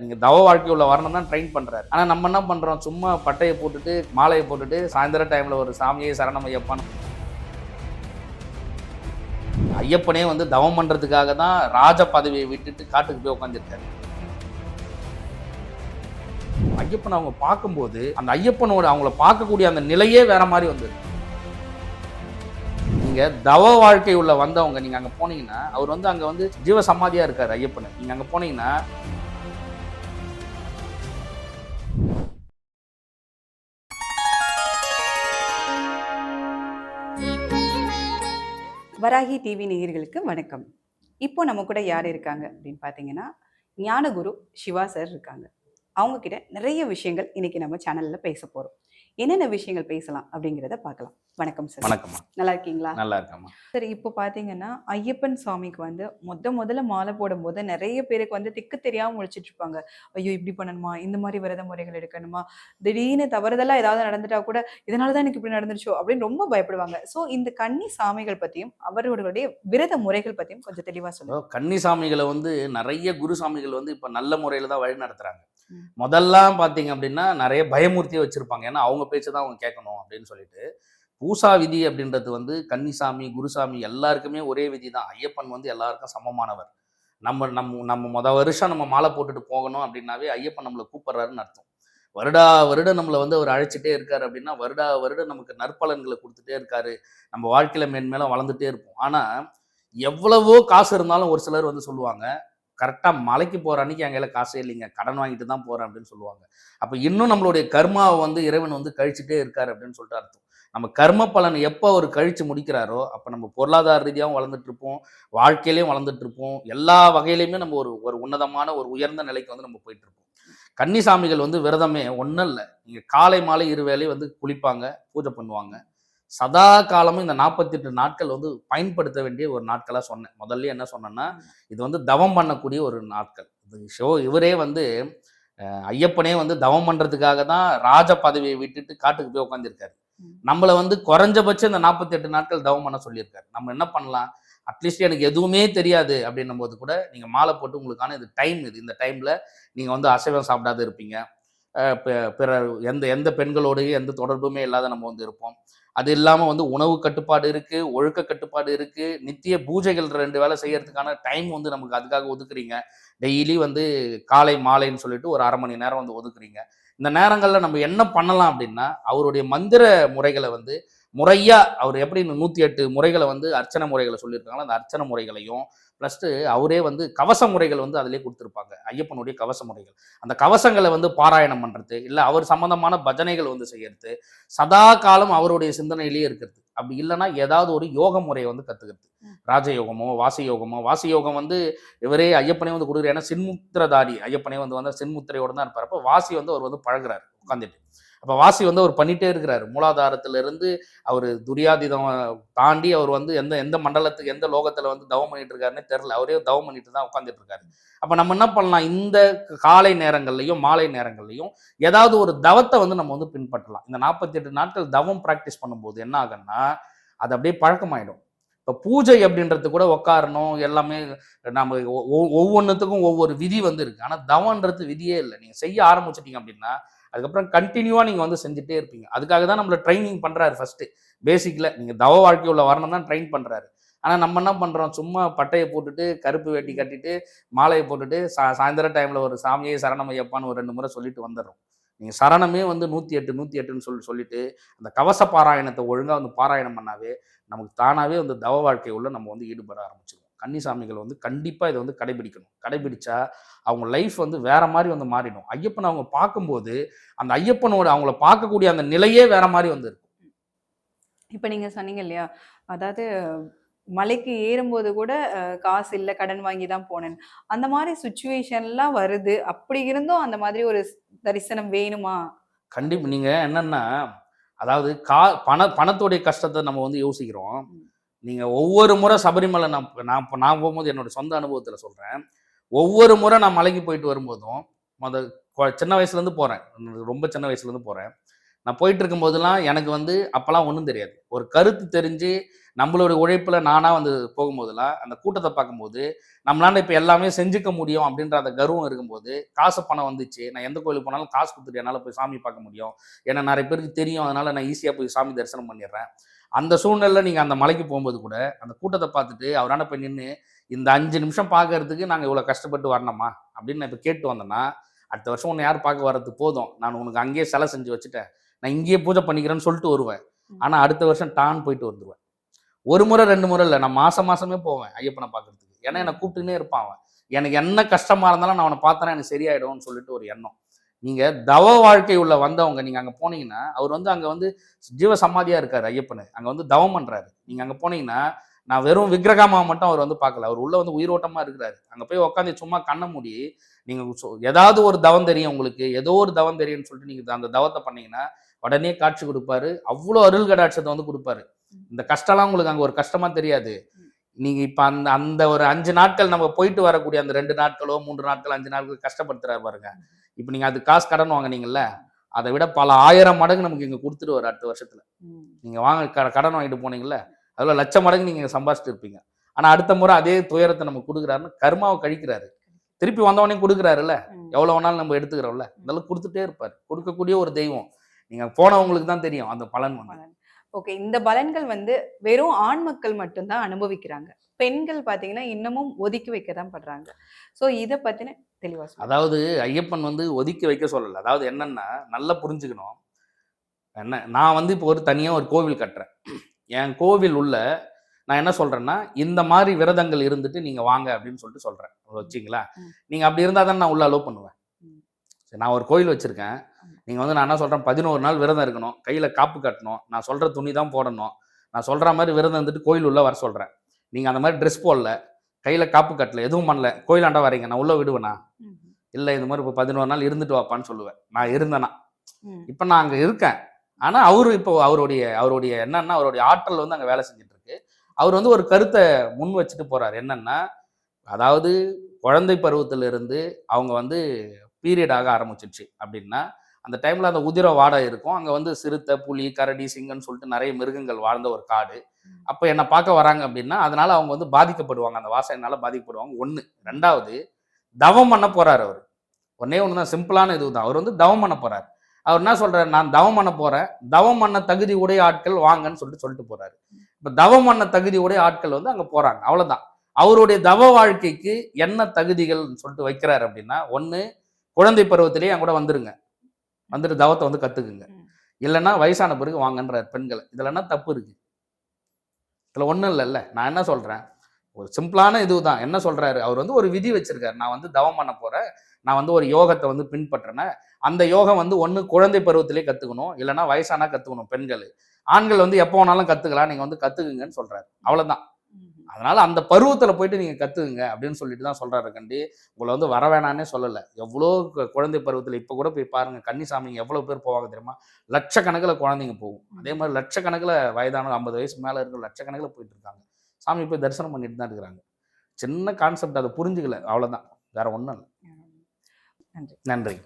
நீங்க தவ வாழ்க்கை உள்ள வரணும் தான் ட்ரெயின் பண்றாரு. ஆனா நம்ம என்ன பண்றோம்? சும்மா பட்டையை போட்டுட்டு மாலையை போட்டுட்டு சாயந்தர டைம்ல ஒரு சாமியை சரணம் ஐயப்பன். ஐயப்பனே வந்து தவம் பண்றதுக்காக தான் ராஜ பதவியை விட்டுட்டு காட்டுக்கு போய் உட்காந்துருக்காரு ஐயப்பன் அவங்க பார்க்கும்போது அந்த ஐயப்பனோட அவங்கள பார்க்கக்கூடிய அந்த நிலையே வேற மாதிரி வந்தது. நீங்க தவ வாழ்க்கை உள்ள வந்தவங்க நீங்க அங்க போனீங்கன்னா அவர் வந்து அங்க வந்து ஜீவ சமாதியா இருக்காரு ஐயப்பன். நீங்க அங்க போனீங்கன்னா வராகி டிவி நேயர்களுக்கு வணக்கம். இப்போ நம்ம கூட யார் இருக்காங்க அப்படின்னு பார்த்தீங்கன்னா ஞானகுரு சிவா சார் இருக்காங்க. அவங்க கிட்ட நிறைய விஷயங்கள் இன்னைக்கு நம்ம சேனல்ல பேச போறோம். என்னென்ன விஷயங்கள் பேசலாம் அப்படிங்கிறத பார்க்கலாம். வணக்கம் சார் வணக்கம்மா. நல்லா இருக்கீங்களா? நல்லா இருக்கம்மா. சரி இப்போ பார்த்தீங்கன்னா ஐயப்பன் சுவாமிக்கு வந்து முத முதல்ல மாலை போடும்போது நிறைய பேருக்கு வந்து திக்கு தெரியாம முழிச்சிட்டு இருப்பாங்க. ஐயோ இப்படி பண்ணணுமா? இந்த மாதிரி விரத முறைகள் எடுக்கணுமா? திடீர்னு தவறுதலா ஏதாவது நடந்துட்டா கூட இதனால தான் எனக்கு இப்படி நடந்துருச்சோ அப்படின்னு ரொம்ப பயப்படுவாங்க. ஸோ இந்த கன்னி சாமிகள் பத்தியும் அவர்களுடைய விரத முறைகள் பத்தியும் கொஞ்சம் தெளிவா சொல்லுங்க. இப்போ கன்னிசாமிகளை வந்து நிறைய குருசாமிகள் வந்து இப்போ நல்ல முறையில் தான் வழி நடத்துறாங்க. முதல்லாம் பார்த்தீங்க அப்படின்னா நிறைய பயமூர்த்தியை வச்சுருப்பாங்க. ஏன்னா அவங்க பேச்சு தான் அவங்க கேட்கணும் அப்படின்னு சொல்லிட்டு. பூசா விதி அப்படின்றது வந்து கன்னிசாமி குருசாமி எல்லாருக்குமே ஒரே விதி தான் ஐயப்பன் வந்து எல்லாருக்கும் சமமானவர். நம்ம நம்ம நம்ம முத வருஷம் நம்ம மாலை போட்டுட்டு போகணும் அப்படின்னாவே ஐயப்பன் நம்மளை கூப்பிட்றாருன்னு அர்த்தம். வருடா வருடம் நம்மளை வந்து அவர் அழைச்சிட்டே இருக்காரு அப்படின்னா வருடா வருடம் நமக்கு நற்பலன்களை கொடுத்துட்டே இருக்காரு. நம்ம வாழ்க்கையில மேன்மேலும் வளர்ந்துட்டே இருப்போம். ஆனால் எவ்வளவோ காசு இருந்தாலும் ஒரு சிலர் வந்து சொல்லுவாங்க கரெக்டாக மலைக்கு போகிற அன்னைக்கு அங்கே காசே இல்லைங்க. கடன் வாங்கிட்டு தான் போகிறேன் அப்படின்னு சொல்லுவாங்க. அப்போ இன்னும் நம்மளுடைய கர்மாவை வந்து இறைவன் வந்து கழிச்சுட்டே இருக்கார் அப்படின்னு சொல்லிட்டு அர்த்தம். நம்ம கர்ம பலன் எப்போ அவர் கழித்து முடிக்கிறாரோ அப்போ நம்ம பொருளாதார ரீதியாகவும் வளர்ந்துட்டுருப்போம் வாழ்க்கையிலையும் வளர்ந்துட்டுருப்போம் எல்லா வகையிலையுமே நம்ம ஒரு ஒரு உன்னதமான ஒரு உயர்ந்த நிலைக்கு வந்து நம்ம போயிட்டுருப்போம் கன்னிசாமிகள் வந்து விரதமே ஒன்றும் இல்லை. நீங்கள் காலை மாலை இரு வேளை வந்து குளிப்பாங்க பூஜை பண்ணுவாங்க. சதா காலமும் இந்த நாற்பத்தெட்டு நாட்கள் வந்து பயன்படுத்த வேண்டிய ஒரு நாட்களாக சொன்னேன். முதல்ல என்ன சொன்னேன்னா இது வந்து தவம் பண்ணக்கூடிய ஒரு நாட்கள். இது ஷோ இவரே வந்து ஐயப்பனே வந்து தவம் பண்றதுக்காக தான் ராஜ பதவியை விட்டுட்டு காட்டுக்கு போய் உட்காந்துருக்காரு. நம்மளை வந்து குறைஞ்சபட்சம் இந்த நாற்பத்தெட்டு நாட்கள் தவம் பண்ண சொல்லியிருக்காரு. நம்ம என்ன பண்ணலாம்? அட்லீஸ்ட் எனக்கு எதுவுமே தெரியாது அப்படின்னும் போது கூட நீங்க மாலை போட்டு உங்களுக்கான இது டைம் இது. இந்த டைம்ல நீங்க வந்து அசைவம் சாப்பிடாத இருப்பீங்க. பிற எந்த எந்த பெண்களோடையும் எந்த தொடர்புமே இல்லாத நம்ம வந்து இருப்போம். அது இல்லாமல் வந்து உணவு கட்டுப்பாடு இருக்குது ஒழுக்க கட்டுப்பாடு இருக்குது நித்திய பூஜைகள் ரெண்டு வேலை செய்யறதுக்கான டைம் வந்து நமக்கு அதுக்காக ஒதுக்குறீங்க. டெய்லி வந்து காலை மாலைன்னு சொல்லிட்டு ஒரு அரை மணி நேரம் வந்து ஒதுக்குறீங்க. இந்த நேரங்களில் நம்ம என்ன பண்ணலாம் அப்படின்னா அவருடைய மந்திர முறைகளை வந்து முறையாக அவர் எப்படி நூற்றி எட்டு முறைகளை வந்து அர்ச்சனை முறைகளை சொல்லியிருக்காங்களோ அந்த அர்ச்சனை முறைகளையும் ப்ளஸ்ட்டு அவரே வந்து கவச முறைகள் வந்து அதிலே கொடுத்துருப்பாங்க. ஐயப்பனுடைய கவச முறைகள். அந்த கவசங்களை வந்து பாராயணம் பண்ணுறது இல்லை அவர் சம்மந்தமான பஜனைகள் வந்து செய்யறது சதா காலம் அவருடைய சிந்தனையிலேயே இருக்கிறது. அப்படி இல்லைன்னா ஏதாவது ஒரு யோக முறையை வந்து கற்றுக்கிறது ராஜயோகமோ வாசி யோகமோ வாசி யோகம் வந்து இவரே ஐயப்பனே வந்து கொடுக்குற ஏன்னா சின்முத்திரதாரி ஐயப்பனே வந்து வந்து சின்முத்திரையோடு தான் இருப்பார். அப்போ வாசி வந்து அவர் வந்து பழகிறார் உட்காந்துட்டு அப்போ வாசி வந்து அவர் பண்ணிட்டே இருக்கிறாரு. மூலாதாரத்திலிருந்து அவர் துரியாதீதம் தாண்டி அவர் வந்து எந்த எந்த மண்டலத்துக்கு எந்த லோகத்தில் வந்து தவம் பண்ணிட்டு இருக்காருன்னு தெரில அவரே தவம் பண்ணிட்டு தான் உட்காந்துட்டு இருக்காரு. அப்போ நம்ம என்ன பண்ணலாம்? இந்த காலை நேரங்கள்லையும் மாலை நேரங்கள்லையும் ஏதாவது ஒரு தவத்தை வந்து நம்ம வந்து பின்பற்றலாம். இந்த நாற்பத்தி எட்டு நாட்கள் தவம் ப்ராக்டிஸ் பண்ணும்போது என்ன ஆகும்னா அது அப்படியே பழக்கமாயிடும். இப்போ பூஜை அப்படின்றது கூட உட்காரணும் எல்லாமே நம்ம ஒ- ஒவ்வொன்றுத்துக்கும் ஒவ்வொரு விதி வந்து இருக்கு. ஆனால் தவன்றது விதியே இல்லை. நீங்கள் செய்ய ஆரம்பிச்சிட்டிங்க அப்படின்னா அதுக்கப்புறம் கண்டினியூவாக நீங்கள் வந்து செஞ்சுட்டே இருப்பீங்க. அதுக்காக தான் நம்மளை ட்ரைனிங் பண்ணுறாரு ஃபஸ்ட்டு பேசிக்கில் நீங்கள் தவ வாழ்க்கை உள்ள வரணும் தான் ட்ரெயின் பண்ணுறாரு ஆனால் நம்ம என்ன பண்ணுறோம் சும்மா பட்டையை போட்டுட்டு கருப்பு வேட்டி கட்டிட்டு மாலையை போட்டுட்டு சா சாயந்தர டைமில் ஒரு சாமியை சரணம் ஐயப்பான்னு ஒரு ரெண்டு முறை சொல்லிட்டு வந்துடுறோம். நீங்கள் சரணமே வந்து நூற்றி எட்டு நூற்றி எட்டுன்னு சொல்லி சொல்லிட்டு அந்த கவச பாராயணத்தை ஒழுங்காக வந்து பாராயணம் பண்ணாவே நமக்கு தானாகவே வந்து தவ வாழ்க்கை உள்ள நம்ம வந்து ஈடுபட ஆரம்பிச்சிடும் கன்னிசாமிகள் வந்து கண்டிப்பாக இதை வந்து கடைபிடிக்கணும். கடைபிடிச்சா அவங்க லைஃப் வந்து வேற மாதிரி வந்து மாறிடும். ஐயப்பனை அவங்க பார்க்கும்போது அந்த ஐயப்பனோட அவங்கள பார்க்கக்கூடிய அந்த நிலையே வேற மாதிரி வந்து இருக்கும். இப்போ நீங்க சொன்னீங்க இல்லையா? அதாவது மலைக்கு ஏறும்போது கூட காசு இல்லை கடன் வாங்கி தான் போனேன் அந்த மாதிரி சுச்சுவேஷன்லாம் வருது. அப்படி இருந்தும் அந்த மாதிரி ஒரு தரிசனம் வேணுமா? கண்டிப்பா. நீங்க என்னன்னா அதாவது கா பண பணத்துடைய கஷ்டத்தை நம்ம வந்து யோசிக்கிறோம். நீங்கள் ஒவ்வொரு முறை சபரிமலை நான் நான் நான் போகும்போது என்னோட சொந்த அனுபவத்தில் சொல்கிறேன் ஒவ்வொரு முறை நான் மலைக்கு போயிட்டு வரும்போதும் மொதல் கொ- சின்ன வயசுலேருந்து போகிறேன் ரொம்ப சின்ன வயசுலேருந்து போகிறேன் நான் போயிட்டு இருக்கும்போதெல்லாம் எனக்கு வந்து அப்பெல்லாம் ஒன்றும் தெரியாது. ஒரு கருத்து தெரிஞ்சு நம்மளுடைய உழைப்புல நானா வந்து போகும்போதெல்லாம் அந்த கூட்டத்தை பார்க்கும்போது நம்மளால இப்போ எல்லாமே செஞ்சுக்க முடியும் அப்படின்ற அந்த கர்வம் இருக்கும்போது காசு பணம் வந்துச்சு நான் எந்த கோயிலுக்கு போனாலும் காசு கொடுத்துட்டு என்னால் போய் சாமி பார்க்க முடியும். ஏன்னா நிறைய பேருக்கு தெரியும் அதனால நான் ஈஸியாக போய் சாமி தரிசனம் பண்ணிடுறேன். அந்த சூழ்நிலையில் நீங்கள் அந்த மலைக்கு போகும்போது கூட அந்த கூட்டத்தை பார்த்துட்டு அவரான போய் நின்று இந்த அஞ்சு நிமிஷம் பார்க்கறதுக்கு நாங்கள் இவ்வளோ கஷ்டப்பட்டு வரணுமா அப்படின்னு நான் இப்போ கேட்டு வந்தேன்னா அடுத்த வருஷம் உன்னை யார் பார்க்க வர்றது போதும். நான் உனக்கு அங்கேயே சிலை செஞ்சு வச்சுட்டேன். நான் இங்கேயே பூஜை பண்ணிக்கிறேன்னு சொல்லிட்டு வருவேன். ஆனால் அடுத்த வருஷம் டான் போயிட்டு வந்துடுவேன் ஒரு முறை ரெண்டு முறை இல்லை. நான் மாசம் மாசமே போவேன் ஐயப்பனை பார்க்கறதுக்கு ஏன்னா என்னை கூப்பிட்டுனே இருப்பான் அவன். எனக்கு என்ன கஷ்டமா இருந்தாலும் நான் அவனை பார்த்தேன்னா எனக்கு சரியாயிடும்னு சொல்லிட்டு ஒரு எண்ணம். நீங்க தவ வாழ்க்கை உள்ள வந்தவங்க நீங்க அங்க போனீங்கன்னா அவர் வந்து அங்க வந்து ஜீவ சமாதியா இருக்காரு ஐயப்பனு. அங்க வந்து தவம் பண்றாரு. நீங்க அங்க போனீங்கன்னா நான் வெறும் விக்கிரகமா மட்டும் அவர் வந்து பார்க்கல அவர் உள்ள வந்து உயிரோட்டமா இருக்கிறாரு. அங்க போய் உட்காந்து சும்மா கண்ணை மூடி நீங்க ஏதாவது ஒரு தவம் தெரியும் உங்களுக்கு. ஏதோ ஒரு தவம் தெரியும்னு சொல்லிட்டு நீங்க அந்த தவத்தை பண்ணீங்கன்னா உடனே காட்சி கொடுப்பாரு. அவ்வளோ அருள் கடாட்சத்தை வந்து கொடுப்பாரு. இந்த கஷ்டம்லாம் உங்களுக்கு அங்க ஒரு கஷ்டமா தெரியாது. நீங்க இப்ப அந்த அந்த ஒரு அஞ்சு நாட்கள் நம்ம போயிட்டு வரக்கூடிய அந்த ரெண்டு நாட்களோ மூன்று நாட்கள் அஞ்சு நாட்கள் கஷ்டப்படுத்துறாரு பாருங்க. இப்ப நீங்க அது காசு கடன் வாங்குனீங்கல்ல அதை விட பல ஆயிரம் மடங்கு நமக்கு இங்க கொடுத்துருவாரு அடுத்த வருஷத்துல. நீங்க வாங்க கடன் வாங்கிட்டு போனீங்கல்ல அதுல லட்சம் மடங்கு நீங்க சம்பாதிச்சுட்டு இருப்பீங்க. ஆனா அடுத்த முறை அதே துயரத்தை நம்ம கொடுக்குறாருன்னு கர்மாவை கழிக்கிறாரு. திருப்பி வந்தவொடனே கொடுக்குறாருல்ல. எவ்வளவு வேணாலும் நம்ம எடுத்துக்கிறோம்ல இதெல்லாம் கொடுத்துட்டே இருப்பாரு. கொடுக்கக்கூடிய ஒரு தெய்வம். நீங்க போனவங்களுக்கு தான் தெரியும் அந்த பலன் வந்து. ஓகே இந்த பலன்கள் வந்து வெறும் ஆண் மக்கள் மட்டும்தான் அனுபவிக்கிறாங்க. பெண்கள் பாத்தீங்கன்னா இன்னமும் ஒதுக்கி வைக்க தான் படுறாங்க. சோ இத பத்தின தெளிவா சொல்லுங்க. அதாவது ஐயப்பன் வந்து ஒதுக்கி வைக்க சொல்லல. அதாவது என்னன்னா நல்லா புரிஞ்சுக்கணும். என்ன நான் வந்து இப்போ ஒரு தனியா ஒரு கோவில் கட்டுறேன். என் கோவில் உள்ள நான் என்ன சொல்றேன்னா இந்த மாதிரி விரதங்கள் இருந்துட்டு நீங்க வாங்க அப்படின்னு சொல்லிட்டு சொல்றேன். வச்சிங்களா? ம். நீங்க அப்படி இருந்தா தான் நான் உள்ள அலோவ் பண்ணுவேன். சரி, நான் ஒரு கோயில் வச்சிருக்கேன். ம். நீங்க வந்து நான் என்ன சொல்றேன்? பதினோரு நாள் விரதம் இருக்கணும். கையில காப்பு கட்டணும். நான் சொல்ற துணி தான் போடணும். நான் சொல்ற மாதிரி விரதம் இருந்துட்டு கோயில் உள்ள வர சொல்றேன். நீங்க அந்த மாதிரி ட்ரெஸ் போடல. கையில காப்பு கட்டல. எதுவும் பண்ணல. கோயிலாண்டா வரீங்க நான் உள்ள விடுவேனா. இல்லை இந்த மாதிரி இப்போ பதினோரு நாள் இருந்துட்டு வாப்பான்னு சொல்லுவேன். நான் இருந்தேனா. இப்போ நான் அங்கே இருக்கேன். ஆனால் அவரு இப்போ அவருடைய அவருடைய என்னன்னா அவருடைய ஆற்றல் வந்து அங்கே வேலை செஞ்சுட்டு இருக்கு அவர் வந்து ஒரு கருத்தை முன் வச்சுட்டு போறாரு. என்னன்னா அதாவது குழந்தை பருவத்திலிருந்து அவங்க வந்து பீரியட் ஆக ஆரம்பிச்சிருச்சு. அப்படின்னா அந்த டைம்ல அந்த உதிர வாடை இருக்கும். அங்க வந்து சிறுத்தை புலி கரடி சிங்கம்னு சொல்லிட்டு நிறைய மிருகங்கள் வாழ்ந்த ஒரு காடு. அப்போ என்னை பார்க்க வராங்க அப்படின்னா அதனால அவங்க வந்து பாதிக்கப்படுவாங்க. அந்த வாசனைனால பாதிக்கப்படுவாங்க. ஒன்று ரெண்டாவது தவம் பண்ண போறாரு அவர். ஒன்னே ஒன்று தான் சிம்பிளான இதுதான். அவர் வந்து தவம் பண்ண போறாரு. அவர் என்ன சொல்றாரு? நான் தவம் பண்ண போறேன். தவம் பண்ண தகுதி உடைய ஆட்கள் வாங்கன்னு சொல்லிட்டு சொல்லிட்டு போறாரு. இப்ப தவம் பண்ண தகுதி உடைய ஆட்கள் வந்து அங்க போறாங்க. அவ்வளவுதான். அவருடைய தவ வாழ்க்கைக்கு என்ன தகுதிகள்னு சொல்லிட்டு வைக்கிறாரு அப்படின்னா ஒண்ணு குழந்தை பருவத்திலேயே என் கூட வந்துருங்க. வந்துட்டு தவத்தை வந்து கத்துக்குங்க. ம். இல்லைன்னா வயசான பிறகு வாங்கன்றார் பெண்களை. இதுல என்ன தப்பு இருக்கு? இதுல ஒண்ணும் இல்லைல்ல. நான் என்ன சொல்றேன்? ஒரு சிம்பிளான இதுதான். என்ன சொல்றாரு? அவர் வந்து ஒரு விதி வச்சிருக்காரு. நான் வந்து தவம் பண்ண போறேன். நான் வந்து ஒரு யோகத்தை வந்து பின்பற்றுறேன் அந்த யோகம் வந்து ஒண்ணு குழந்தை பருவத்திலே கத்துக்கணும். இல்லைன்னா வயசானா கத்துக்கணும் பெண்கள். ஆண்கள் வந்து எப்போ வேணாலும் கத்துக்கலாம். நீங்க வந்து கத்துக்குங்கன்னு சொல்றாரு. அவ்வளவுதான். ம். அதனால அந்த பருவத்துல போயிட்டு நீங்க கத்துக்குங்க அப்படின்னு சொல்லிட்டு தான் சொல்றாரு கண்டி. உங்களை வந்து வர வேணான்னே சொல்லல. எவ்வளோ குழந்தை பருவத்துல இப்ப கூட போய் பாருங்க கன்னிசாமிங்க எவ்வளவு பேர் போவாங்க தெரியுமா? லட்சக்கணக்கில் குழந்தைங்க போகும். அதே மாதிரி லட்சக்கணக்கில் வயதான ஐம்பது வயசு மேல இருக்கிற லட்சக்கணக்கில் போயிட்டு இருக்காங்க. சாமி போய் தரிசனம் பண்ணிட்டு தான் இருக்கிறாங்க. சின்ன கான்செப்ட் அதை புரிஞ்சுக்கல. அவ்வளவுதான். வேற ஒண்ணும் இல்லை. நன்றி. நன்றி